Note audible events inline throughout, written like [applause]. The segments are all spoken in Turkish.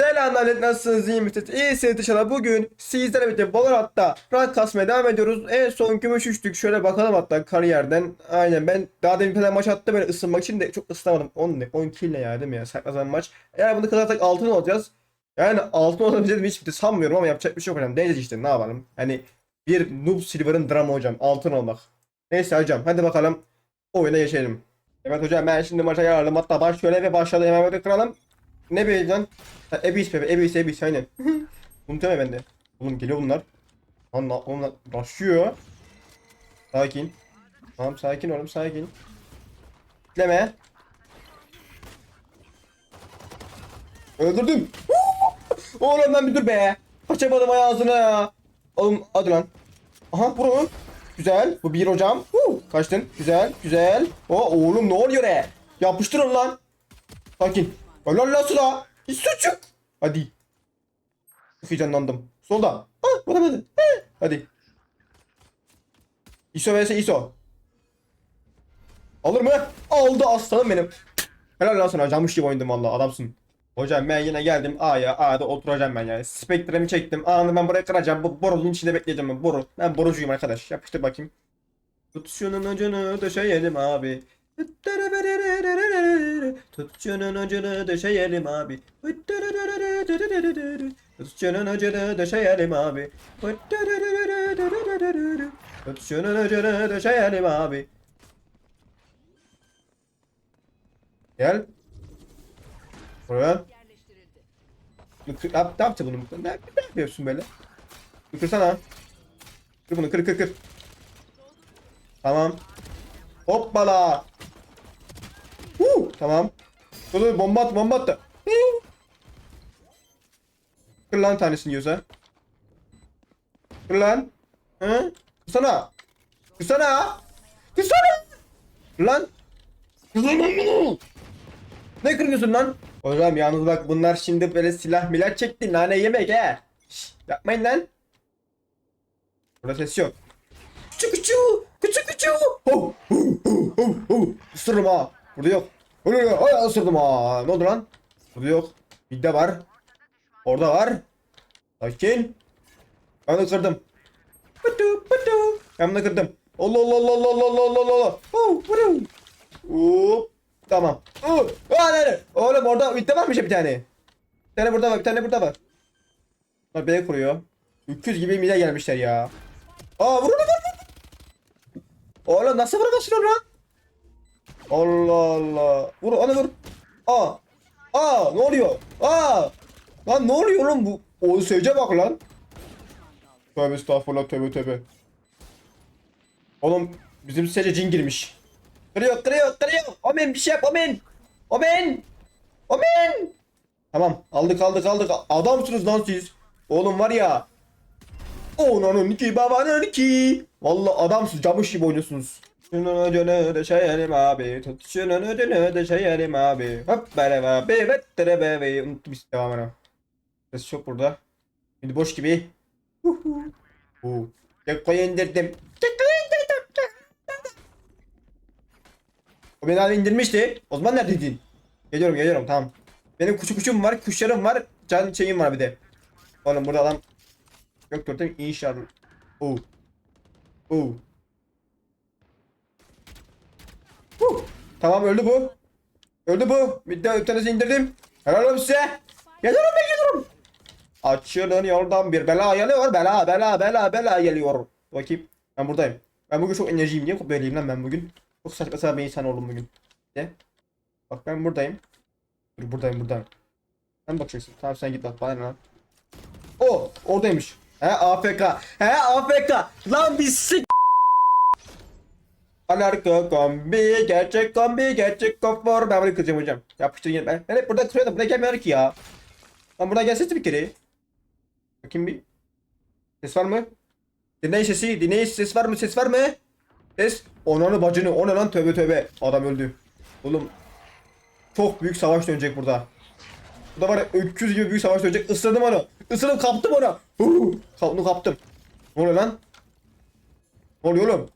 Selamünaleyküm nasılsınız iyi misiniz? İyisiniz inşallah bugün sizlerle birlikte Valorant'ta rank kasmaya devam ediyoruz. En son gümüş üçtük şöyle bakalım hatta kariyerden. Aynen ben daha demin tane maç attım böyle ısınmak için de çok ısınamadım. 10 ne 10 kill ne ya değil mi ya saçma sapan maç. Eğer bunu kazanırsak altın olacağız. Yani altın olabileceğimi hiç de sanmıyorum ama yapacak bir şey yok hocam. Deneyeceğiz işte ne yapalım. Hani bir Noob Silver'ın dramı hocam altın olmak. Neyse hocam hadi bakalım oyuna geçelim. Evet hocam ben şimdi maça yararım hatta baş şöyle ve başladı hemen böyle kıralım. Ne be lan? Ha, Ebis bebe, Ebis, Ebis aynen. [laughs] Unutamam ben de. Oğlum geliyor bunlar. Lan onlar başlıyor. Sakin. Tamam sakin oğlum sakin. Bekleme. Öldürdüm. [laughs] oğlum ben bir dur be. Kaçamadım ayağına ya. Oğlum hadi lan. Aha vurun. Güzel. Bu bir hocam. Huu, Kaçtın. Güzel. Güzel. O oğlum ne oluyor be? Yapıştırın lan. Sakin. Helal lan suda. Hiç suç yok. Hadi. Çok heyecanlandım. Solda. Ah vuramadı. Ah, Hadi. ISO vs ISO. Alır mı? Aldı aslanım benim. Helal lan sana. Camış gibi oynadım valla. Adamsın. Hocam ben yine geldim A'ya. A'da oturacağım ben yani. Spektremi çektim. A'nı ben buraya kıracağım. Bu borunun içinde bekleyeceğim ben. Boru. Ben borucuyum arkadaş. Yapıştır bakayım. Tut şunun ucunu döşeyelim abi. Tut şunun ucunu döşeyelim abi. Tut şunun ucunu döşeyelim abi. Tut şunun ucunu döşeyelim abi. Gel. Buraya. Kır, ne, yap- ne yaptı bunu? Ne, ne yapıyorsun böyle? Kırsana. Kır bunu kır kır kır. Tamam. Hoppala. Tamam. Dur dur bomba at bomba attı. Huu. Kır lan tanesini yüze. Kır lan. Hı? Kırsana. Kırsana. Kırsana. Kır lan. Kırsana. Ne kırıyorsun lan? Hocam yalnız bak bunlar şimdi böyle silah milah çekti nane yemek he. Şşş, yapmayın lan. Burada ses yok. Küçük küçük. Küçük küçük. Ho ho ho ho ho. Isırırım ha. Burada yok. Öyle. Ay ısırdım ha. Ne oldu lan? Burada yok. Bir de var. Orada var. Sakin. Ben de kırdım. Pıtı pıtı. Ben de kırdım. Allah Allah Allah Allah Allah Allah Allah Allah. Hu, hu. Hop. Tamam. Aa, nerede? Oğlum orada bitti varmış bir tane. Bir tane burada var, bir tane burada var. Bunlar beni kuruyor. Öküz gibi mide gelmişler ya. Aa vurun vur vur. Oğlum nasıl vuramazsın lan? Allah Allah. Vur onu vur. Aa. Aa ne oluyor? Aa. Lan ne oluyor oğlum bu? O seyce bak lan. Tövbe estağfurullah tövbe tövbe. Oğlum bizim sece cin girmiş. Kırıyor kırıyor kırıyor. Omen bir şey yap Omen. Omen. Omen. Tamam aldık aldık aldık. Adamsınız lan siz. Oğlum var ya. Onanın ki babanın ki. Valla adamsınız camış gibi oynuyorsunuz. Şunun ucunu döşeyelim abi. Tut şunun ucunu döşeyelim abi. Hop beraber be vettere be be. Unuttum işte devamını. Ses çok burada. Şimdi boş gibi. Huhu. Hu. Gekko'yu indirdim. Gekko'yu indirdim. O beni abi indirmişti. O zaman neredeydin? Geliyorum geliyorum tamam. Benim kuşu kuşum var, kuşlarım var, can şeyim var bir de. Oğlum burada adam yok gördüm inşallah. Oo. Oo. Huh. Tamam öldü bu. Öldü bu. Bir de bir tanesi indirdim. Helal olsun size. Geliyorum ben geliyorum. Açılın yoldan bir bela geliyor. Bela bela bela bela geliyor. Bakayım. Ben buradayım. Ben bugün çok enerjiyim diye böyleyim lan ben bugün. Çok saçma sapan bir insan oldum bugün. De. Bak ben buradayım. Dur buradayım buradayım. Sen bakacaksın. Tamam sen git bak bana lan. O oradaymış. He AFK. He AFK. Lan sik. Alarko kombi, gerçek kombi, gerçek konfor. Ben bunu kıracağım hocam. Yapıştır yine ben. Ben hep burada kırıyordum. Buraya gelmiyor ki ya. Lan buradan gelsene bir kere. Bakayım bir. Ses var mı? Dinleyin sesi. Dinleyin ses var mı? Ses var mı? Ses. Onanı bacını. O ne lan tövbe tövbe. Adam öldü. Oğlum. Çok büyük savaş dönecek burada. Burada var ya öküz gibi büyük savaş dönecek. Isırdım onu. Isırdım kaptım onu. Huu, Onu kaptım. Ne oluyor lan? Ne oluyor oğlum?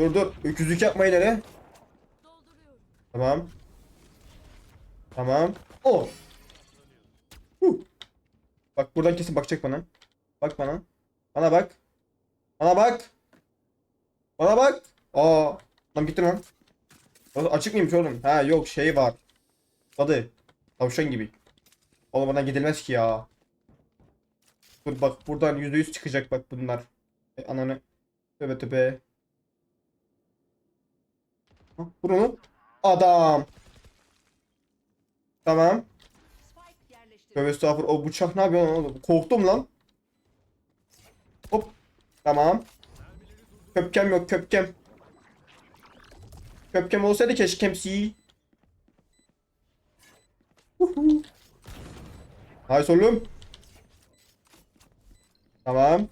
Dur dur. Öküzlük yapmayın hele. Tamam. Tamam. O. Huh. Bak buradan kesin bakacak bana. Bak bana. Bana bak. Bana bak. Bana bak. Aa. Lan gitti lan. Açık mıymış oğlum? Ha yok şey var. Tadı. Tavşan gibi. Oğlum buradan gidilmez ki ya. Dur bak buradan %100 çıkacak bak bunlar. E, ananı. Tövbe tövbe. Vur onu. Adam. Tamam. Tövbe estağfurullah. O bıçak ne yapıyor? Korktum lan. Hop. Tamam. Köpkem yok köpkem. Köpkem olsaydı keşkemsi. Huhu. Nice oğlum. Tamam.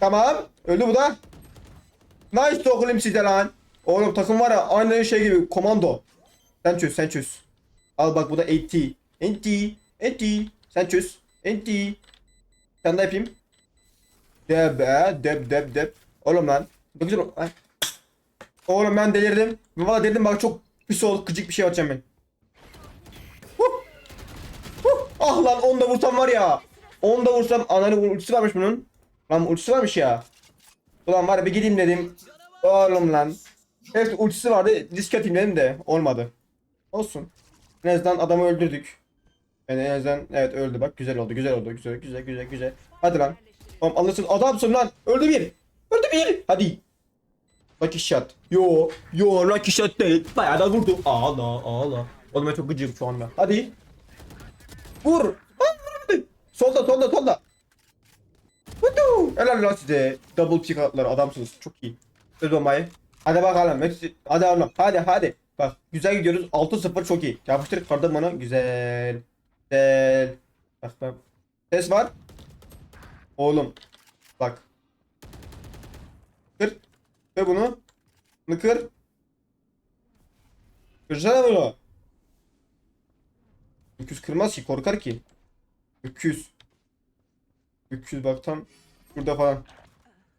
Tamam. Öldü bu da. Nice oğlum size lan. Oğlum takım var ya aynı şey gibi komando. Sen çöz sen çöz. Al bak bu da NT. NT. NT. Sen çöz. NT. Sen de yapayım. Deb. Deb deb deb. Oğlum lan. Ne güzel. Ay. Oğlum ben delirdim. Valla dedim bak çok pis oldu. Gıcık bir şey atacağım ben. Huh. Huh. Ah lan onu da vursam var ya. Onu da vursam. Ananı ultisi varmış bunun. Lan ultisi varmış ya. Ulan var ya bir gideyim dedim. Oğlum lan. Evet ultisi vardı. Risk atayım dedim de olmadı. Olsun. En azından adamı öldürdük. Yani en azından evet öldü bak güzel oldu güzel oldu güzel güzel güzel güzel. Hadi lan. Oğlum alırsın adamsın lan. Öldü bir. Öldü bir. Hadi. Lucky shot. Yo. Yo lucky shot değil. Bayağı da vurdu. Ağla ağla. Oğlum ben çok gıcığım şu anda. Hadi. Vur. Solda solda solda. Vudu. Helal lan size. Double pick atlar adamsınız. Çok iyi. Söz bombayı. Hadi bakalım. Hepsi. Hadi oğlum. Hadi hadi. Bak güzel gidiyoruz. 6-0 çok iyi. Yapıştır kardım bana. Güzel. Güzel. Bak bak. Ses var. Oğlum. Bak. Kır. Kır bunu. Bunu kır. Kırsana bunu. Öküz kırmaz ki korkar ki. Öküz. Öküz bak tam burada falan.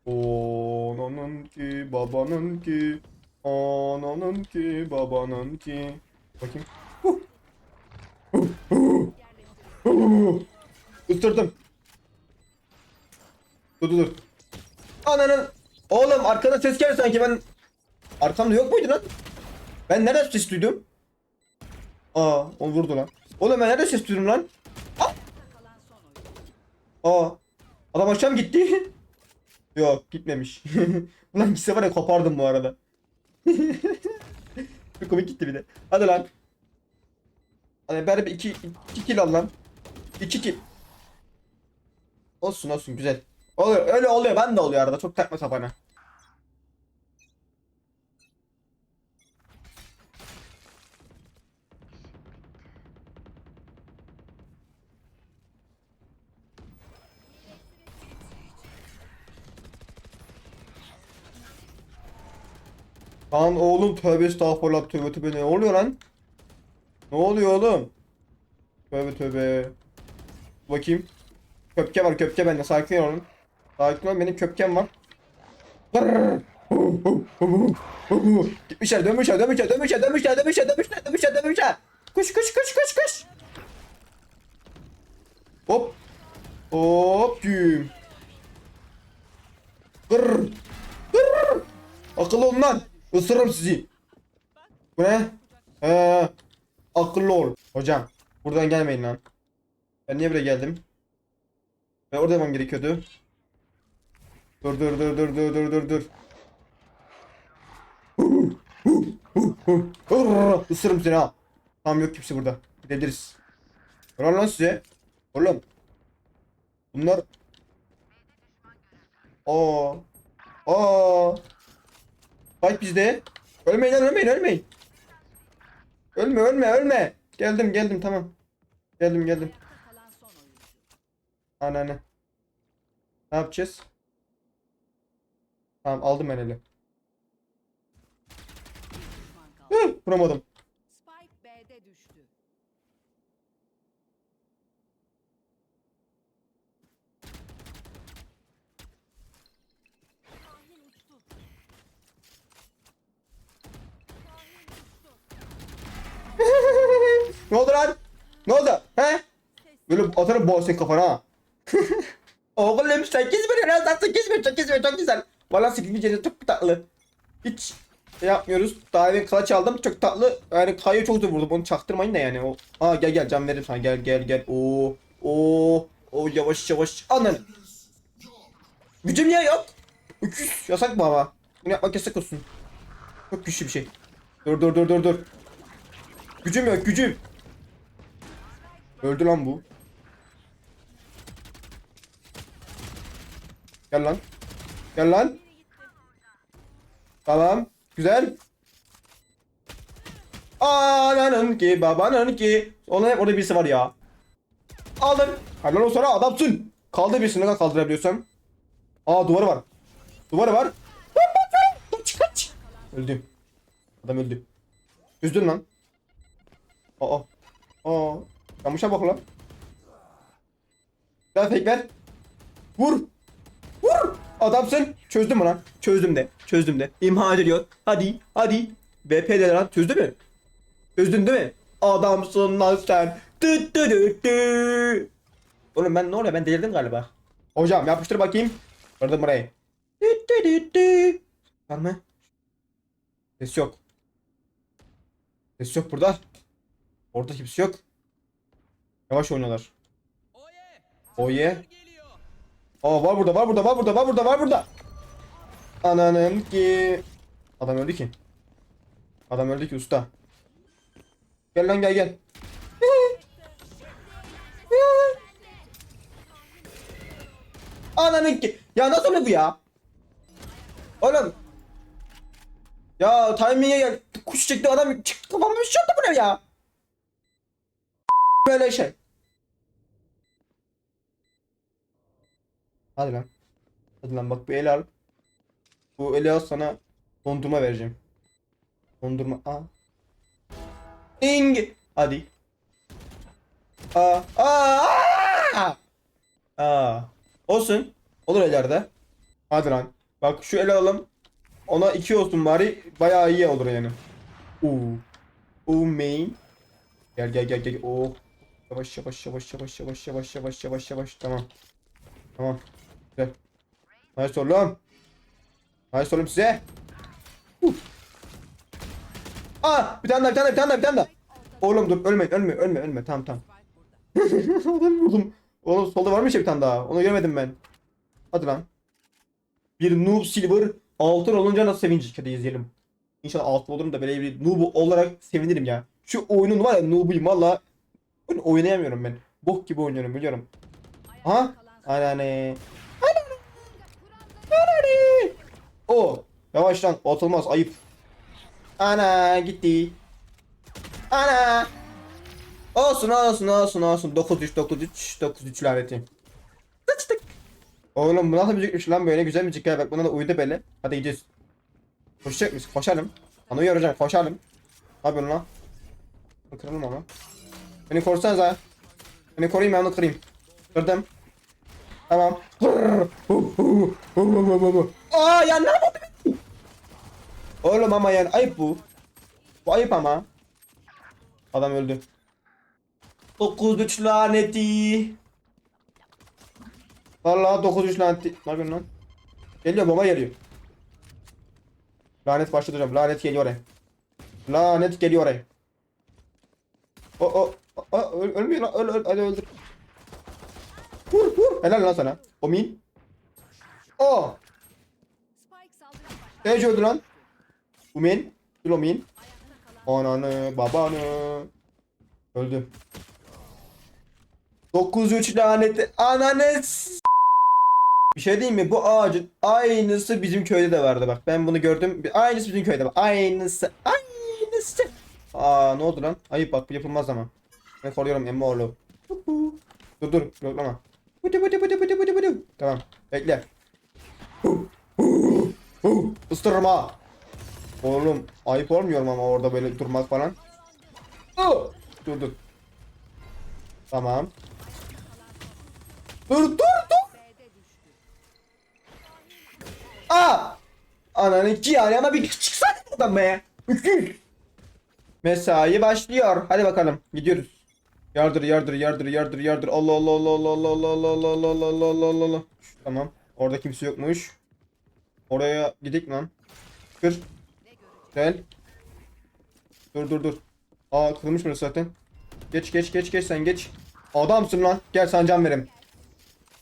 Ananın ki babanın ki Ananın ki babanın ki Bakayım. Huh. Dur dur dur. Ananın. Oğlum arkada ses geldi sanki ben. Arkamda yok muydu lan? Ben nerede ses duydum? Aa, o vurdu lan. Oğlum ben nerede ses duydum lan? Oyun. Aa. Adam aşağı gitti? [laughs] Yok gitmemiş. [laughs] Ulan gitse var ya kopardım bu arada. [laughs] bir komik gitti bir de. Hadi lan. Hadi bari bir iki, iki kill al lan. İki kill. Olsun olsun güzel. Oluyor öyle oluyor ben de oluyor arada çok takma kafana. Lan oğlum tövbe estağfurullah tövbe tövbe ne oluyor lan? Ne oluyor oğlum? Tövbe tövbe. Bakayım. Köpke var köpke bende sakin olun. Sakin ol benim köpkem var. Gitmişler dönmüşler dönmüşler dönmüşler dönmüşler dönmüşler dönmüşler dönmüşler dönmüşler. Koş koş koş koş koş. Hop. Hop güm. Gırr. Gırr. Akıllı olun lan. Isırırım sizi. Bu ne? Ee, akıllı ol. Hocam. Buradan gelmeyin lan. Ben niye buraya geldim? Ben orada yapmam gerekiyordu. Dur dur dur dur dur dur dur dur. Isırırım seni ha. Tamam yok kimse burada. Gidebiliriz. Ulan lan size. Oğlum. Bunlar. Aa. Aa. Fight bizde. Ölmeyin lan ölmeyin ölmeyin. Ölme ölme ölme. Geldim geldim tamam. Geldim geldim. Anneanne. Ne yapacağız? Tamam aldım ben eli. Vuramadım. Ne oldu lan? Ne oldu? He? Böyle atarım boğa senin kafana ha. [laughs] Oğlum 8 milyon azar 8 milyon 8 milyon çok güzel. Valla 8 milyon çok tatlı. Hiç şey yapmıyoruz. Daha evvel kılıç aldım çok tatlı. Yani kayı çok da vurdum onu çaktırmayın da yani. O... Aa gel gel can veririm sana gel gel gel. Oo oo oo yavaş yavaş. Anan. Gücüm niye yok? Öküz yasak mı ama? Bunu yapmak yasak olsun. Çok güçlü bir şey. Dur dur dur dur dur. Gücüm yok gücüm. Öldü lan bu. Gel lan. Gel lan. Tamam. Güzel. Ananın ki babanın ki. Onun hep orada birisi var ya. Aldım. Helal olsun sana adamsın. Kaldır birisini ne kadar kaldırabiliyorsan. Aa duvarı var. Duvarı var. Kaç kaç. Öldü. Adam öldü. Üzdün lan. Aa. Aa. Kamışa bak lan. Daha fake ver. Vur. Vur. Adamsın. Çözdüm mü lan? Çözdüm de. Çözdüm de. İmha ediliyor. Hadi. Hadi. BP de lan. Çözdü mü? Çözdün değil mi? Adamsın lan sen. Tı tı tı tı. Oğlum ben ne oluyor? Ben delirdim galiba. Hocam yapıştır bakayım. Kırdım burayı. Tı tı tı tı. Var mı? Ses yok. Ses yok burada. Orada kimse yok. Yavaş oynuyorlar. Oye. Aa var burada var burada var burada var burada var burada. Ananın ki. Adam öldü ki. Adam öldü ki usta. Gel lan gel gel. Ananın ki. Ya nasıl oluyor bu ya? Oğlum. Ya timing'e gel. Kuş çekti adam çıktı kafamı bir şey yaptı bu ne ya? Böyle şey. Hadi lan. Hadi lan bak bir el al. Bu eli al sana dondurma vereceğim. Dondurma. Aa. Ding. Hadi. Aa. Aa. Aa. Aa. Olsun. Olur ellerde. Hadi lan. Bak şu eli alalım. Ona iki olsun bari. Bayağı iyi olur yani. Oo. Oo main. Gel gel gel gel. Oo. Yavaş yavaş yavaş yavaş yavaş yavaş yavaş yavaş yavaş. Tamam. Tamam. Güzel. Nice oğlum. Nice oğlum size. Uh. Aa bir tane daha bir tane daha bir tane daha bir tane daha. Oğlum dur ölme ölme ölme ölme tamam tamam. [laughs] Adam vurdum. Oğlum solda varmış ya bir tane daha. Onu göremedim ben. Hadi lan. Bir noob silver altın olunca nasıl sevinecek hadi izleyelim. İnşallah altın olurum da böyle bir noob olarak sevinirim ya. Şu oyunun var ya noobuyum valla. Oyun oynayamıyorum ben. Bok gibi oynuyorum biliyorum. Ha? Anane. Anane. O. Yavaş lan atılmaz ayıp. Ana gitti. Ana. Olsun olsun olsun olsun. 9-3 9-3 9-3 laneti. Sıçtık. Oğlum bu nasıl müzikmiş lan böyle güzel müzik ya bak buna da uydu böyle. Hadi gidiyoruz. Koşacak mıyız? Koşalım. Ana uyaracağım koşalım. Ne yapıyorsun lan? Kıralım ama. Beni korsanız ha. Beni koruyayım ben onu kırayım. Kırdım. Tamam. Aa ya ne yapıyorsun? Oğlum ama yani ayıp bu. Bu ayıp ama. Adam öldü. 9-3 laneti. Vallahi 9-3 laneti. Ne yapıyorsun lan? Geliyor bomba geliyor. Lanet başladı hocam. Lanet geliyor oraya. Lanet geliyor oraya. O o o öl, ölmüyor lan. Öl öl hadi öldür. Vur vur. Helal lan sana. O min. Başladı. Sage öldü lan. Bu min. Dur o min. Ananı babanı. Öldü. 9-3 laneti. Ananı Bir şey diyeyim mi? Bu ağacın aynısı bizim köyde de vardı bak. Ben bunu gördüm. Aynısı bizim köyde var. Aynısı. Aynısı. Aa ne oldu lan? Ayıp bak bu yapılmaz ama. Ben koruyorum emmi oğlu. Dur dur yoklama. Bıdı bıdı bıdı bıdı bıdı bıdı. Tamam bekle. Isırma. Oğlum ayıp olmuyor mu ama orada böyle durmak falan. Dur dur. Tamam. Dur dur dur. Aa! Ananın ki yani ama bir çıksana buradan be. Mesai başlıyor. Hadi bakalım gidiyoruz. Yardır yardır yardır yardır yardır. Allah Allah Allah Allah Allah Allah Allah Allah Allah Allah Allah Allah Allah Allah. Tamam. Orada kimse yokmuş. Oraya gidik lan. Kır. Gel. Dur dur dur. Aa kırılmış burası zaten. Geç geç geç geç sen geç. Adamsın lan. Gel sana can vereyim.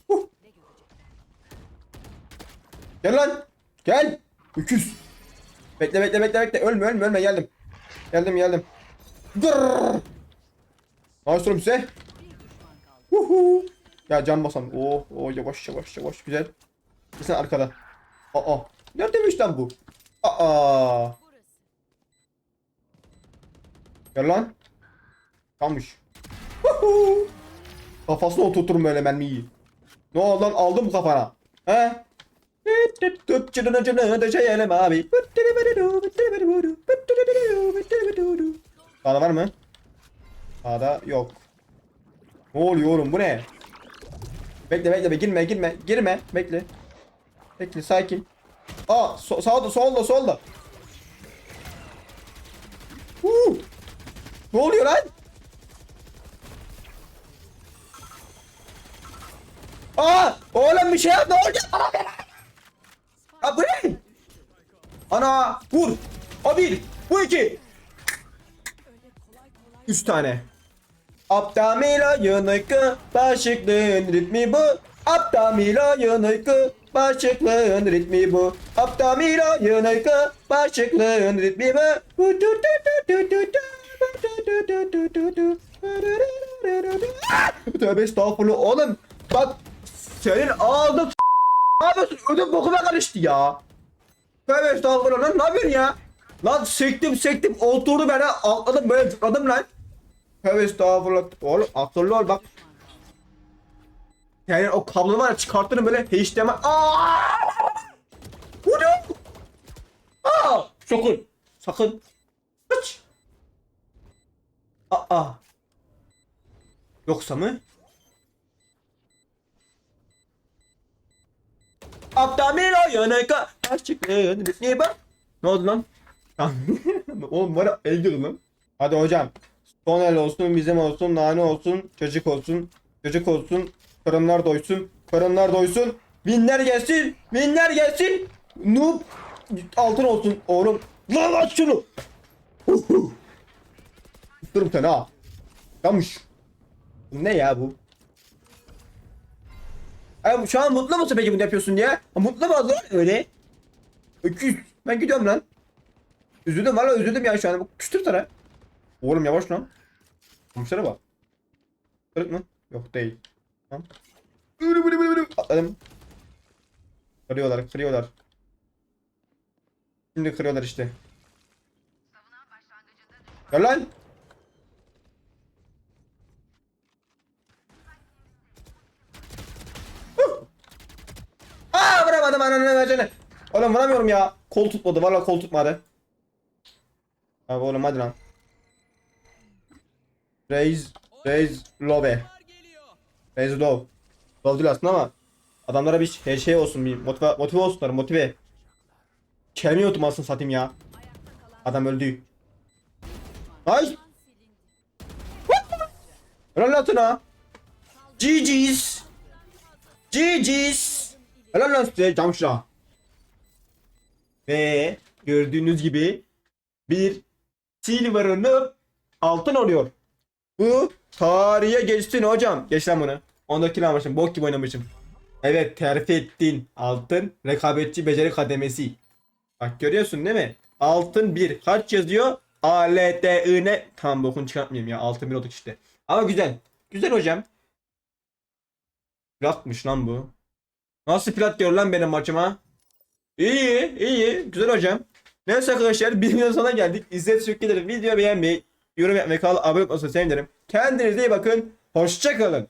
Huh. Gel lan. Gel. Öküz. Bekle bekle bekle bekle. Ölme ölme ölme geldim. Geldim geldim. Gırrrr. Düşman kaldı. Huhu. Ya can basam. Oh, oh yavaş yavaş yavaş güzel. Sen arkada. Aa. Neredeymiş lan bu? Aa. Gel lan. Kalmış. Huhu. Kafasına oturturum böyle mermiyi. Ne oldu lan aldım kafana. He? Tüpçünün. Sağda var mı? Sağda yok. Ne oluyor oğlum bu ne? Bekle bekle be girme girme girme bekle. Bekle sakin. Aa so sağda solda solda. Huu. Ne oluyor lan? Aa oğlum bir şey ne olacak bana bu ne? Ana vur. O bir. Bu iki. Üç tane. Abdamila yanıkı başıklığın ritmi bu. Abdamila yanıkı başıklığın ritmi bu. Abdamila yanıkı başıklığın ritmi bu. Tövbe estağfurullah oğlum. Bak senin ağzın ne yapıyorsun? Ödüm bokuma karıştı ya. Tövbe estağfurullah lan ne yapıyorsun ya? Lan sektim sektim oturdu bana atladım böyle zıpladım lan. Tövbe estağfurullah. Oğlum akıllı ol bak. Yani o kablo var ya çıkarttığını böyle HDMI. Aaaa! Bu ne? Aa! Sakın. Sakın. Aç. Aa. Yoksa mı? Abdamilo yanıka açıklığın ritmi bak. Ne oldu lan? [laughs] Oğlum bana el lan. Hadi hocam. Son el olsun, bizim olsun, nane olsun, çocuk olsun, çocuk olsun, karınlar doysun, karınlar doysun, binler gelsin, binler gelsin, noob altın olsun oğlum. Lan aç şunu. Tuturum seni ha. Yanmış. Bu ne ya bu? Ay, şu an mutlu musun peki bunu yapıyorsun diye? Ha, mutlu mu lan öyle? Öküz. Ben gidiyorum lan. Üzüldüm valla üzüldüm ya şu an. Küstür sana. Oğlum yavaş lan. Komşulara bak. Kırık mı? Yok değil. Tamam. Bülü bülü bülü bülü. Atladım. Kırıyorlar kırıyorlar. Şimdi kırıyorlar işte. Gel lan. Aa vuramadım ananı bacını. Oğlum vuramıyorum ya. Kol tutmadı valla kol tutmadı. Abi oğlum hadi lan. Raise, raise lobe. Raise low. Low değil aslında ama adamlara bir her şey olsun bir motive, motive olsunlar motive. Kelime oturmasın satayım ya. Adam öldü. Ay. Helal sana. GG's. GG's. Helal lan size camşla. Ve gördüğünüz gibi bir silver'ını altın oluyor. Bu tarihe geçsin hocam. Geç lan bunu. 14 kilo almışım. Bok gibi oynamışım. Evet terfi ettin. Altın rekabetçi beceri kademesi. Bak görüyorsun değil mi? Altın 1. Kaç yazıyor? A, L, D, I, N. Tamam bokunu çıkartmayayım ya. Altın 1 olduk işte. Ama güzel. Güzel hocam. Platmış lan bu. Nasıl plat diyor lan benim maçıma? İyi, iyi. Güzel hocam. Neyse arkadaşlar bir videonun sonuna geldik. Teşekkür ederim. Video beğenmeyi, yorum yapmayı, kanala abone olmayı sevinirim. Kendinize iyi bakın. Hoşçakalın.